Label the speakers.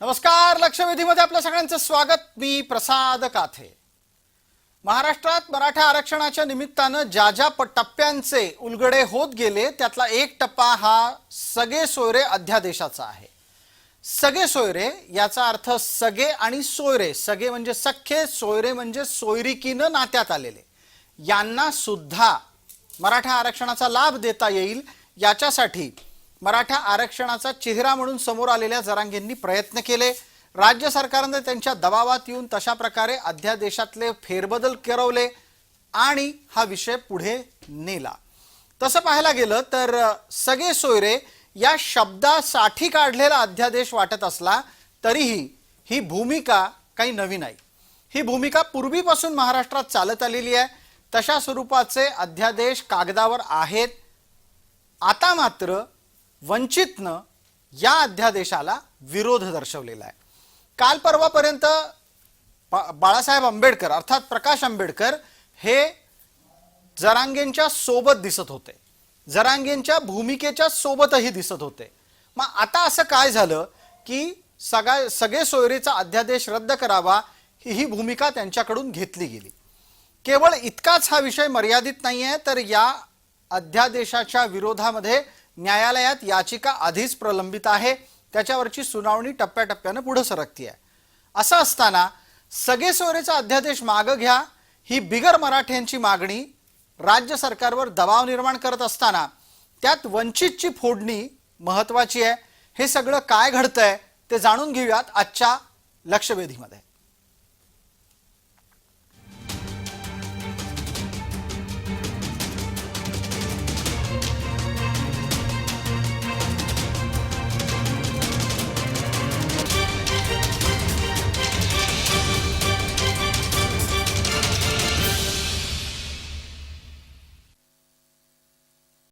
Speaker 1: नमस्कार लक्षवेधीमध्ये आपल्या सगळ्यांचं स्वागत. मी प्रसाद काथे. महाराष्ट्रात मराठा आरक्षणाच्या निमित्तानं ज्या ज्या प- टप्प्यांचे उलगडे होत गेले त्यातला एक टप्पा हा सगळे सोयरे अध्यादेशाचा आहे. सगळे सोयरे याचा अर्थ सगळे आणि सोयरे. सगळे म्हणजे सख्खे सोयरे म्हणजे सोयरिकीनं नात्यात आलेले. यांना सुद्धा मराठा आरक्षणाचा लाभ देता येईल याच्यासाठी मराठा आरक्षणाचा चेहरा म्हणून समोर आलेल्या जरांगेंनी प्रयत्न केले. राज्य सरकारने त्यांच्या दबावात येऊन तशा प्रकारे अध्यादेशातले फेरबदल करवले आणि हा विषय पुढे नेला. तसं पाहायला गेलं तर सगळे सोयरे या शब्दासाठी काढलेला अध्यादेश वाटत असला तरीही ही भूमिका काही नवी नाही. ही भूमिका पूर्वीपासून महाराष्ट्रात चालत आलेली आहे. तशा स्वरूपाचे अध्यादेश कागदावर आहेत. आता मात्र वंचितनं या अध्यादेशाला विरोध दर्शवलेला आहे. काल परवापर्यंत बाळासाहेब आंबेडकर अर्थात प्रकाश आंबेडकर हे जरांगेंच्या सोबत दिसत होते. जरांगेंच्या भूमिकेच्या सोबतही दिसत होते. मग आता असं काय झालं की सगळ्या सगळे सोयरीचा अध्यादेश रद्द करावा ही ही भूमिका त्यांच्याकडून घेतली गेली. केवळ इतकाच हा विषय मर्यादित नाही आहे तर या अध्यादेशाच्या विरोधामध्ये न्यायालयात याचिका आधीच प्रलंबित आहे. त्याच्यावरची सुनावणी टप्प्याटप्प्यानं पुढे सरकती आहे असं असताना सगळे सोयरेचा अध्यादेश मागं घ्या. ही बिगर मराठ्यांची मागणी राज्य सरकारवर दबाव निर्माण करत असताना त्यात वंचितची फोडणी महत्वाची आहे. हे सगळं काय घडतंय ते जाणून घेऊयात आजच्या लक्षवेधीमध्ये.